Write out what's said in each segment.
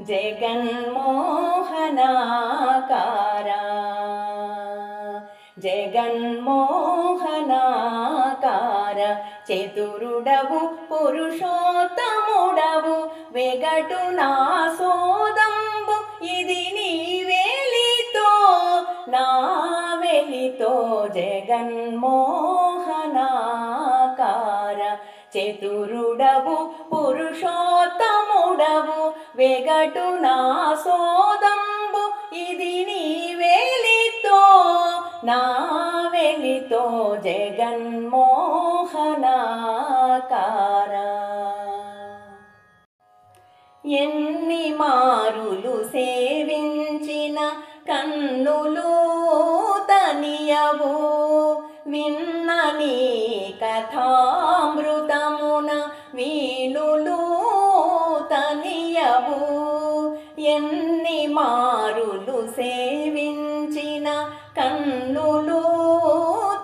జగన్మోహనాకారా. జగన్మోహనాకార. చతురుడవు పురుషోత్తముడవు వెగటు నా సోదంబు ఇది నీ వెలితో నా వెలితో జగన్మోహనాకార. చతురుడవు పురుషోత్తముడవు వెగటు నా సోదంబు ఇది నీ వెలితో నా వెలితో జగన్మోహనాకార. ఎన్ని మారులు సేవించిన కన్నులు తనియవు విన్న నీ కథా కుమారులు సేవించిన కన్నులు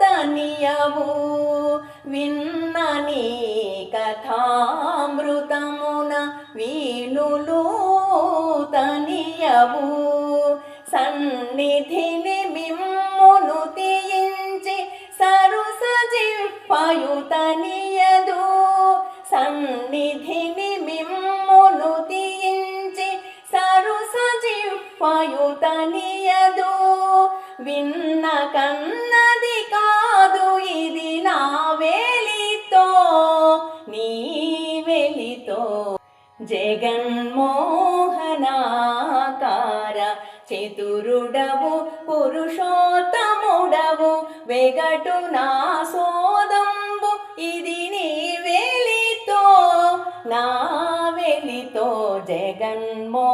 తనియవు. విన్నని కథామృతమున వీణులు తనియవు. సన్నిధి జిప్పయుతనియదు విన్న కన్నది కాదు ఇది నా వెలితో నీ వెలితో. జగన్మోహనాకార చతురుడవు పురుషోత్తముడవు వెగటు నా సోదంబు ఇది నీ వెలితో నా వెలితో జగన్మో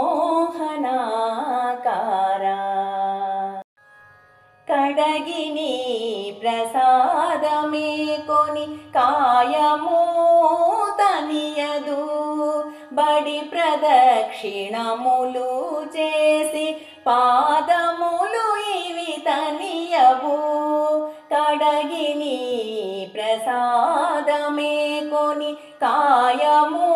కడగిని ప్రసాదమే కొని కాయము తనియదు. బడి ప్రదక్షిణములు చేసి పాదములు ఇవి తనియవు. కడగిని ప్రసాదమే కొని కాయము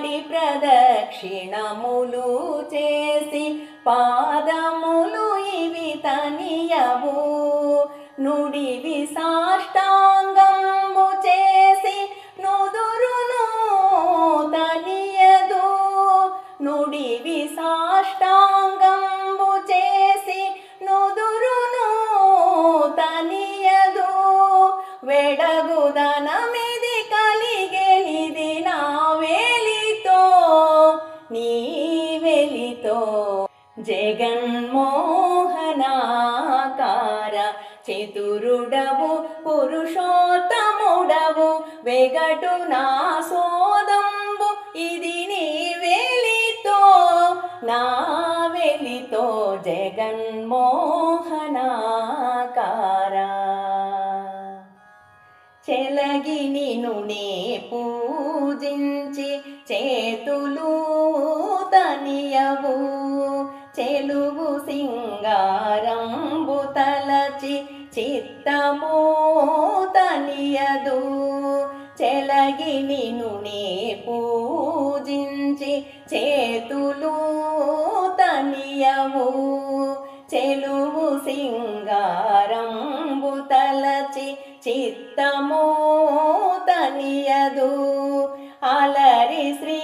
బడి ప్రదక్షిణములు చేసి పాదములు ఇవి తనియవు నుడివి సాష్టాంగంబు జగన్మోహనాకార చతురుడవు పురుషోత్తముడవు వెగటు నా సోదంబు ఇది నీ వెలితో నా వెలితో జగన్మోహనాకార. చెలగి నిను నే పూజించి చేతులు తనియవు. చెలువు సింగారంబు తలచి చిత్తము తనియదు. చెలగి నిను నే పూజించి చేతులు తనియవు. చెలువు సింగారంబు తలచి చిత్తము తనియదు. అలరి శ్రీ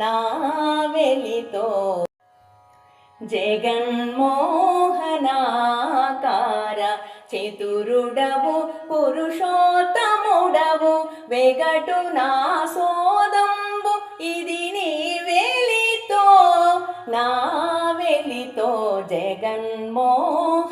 నా వెలితో. జగన్మోహనాకార చతురుడవు పురుషోత్తముడవు వెగటు నా సోదంబు ఇది నీ వెలితో. నా వెలితో జగన్మోహ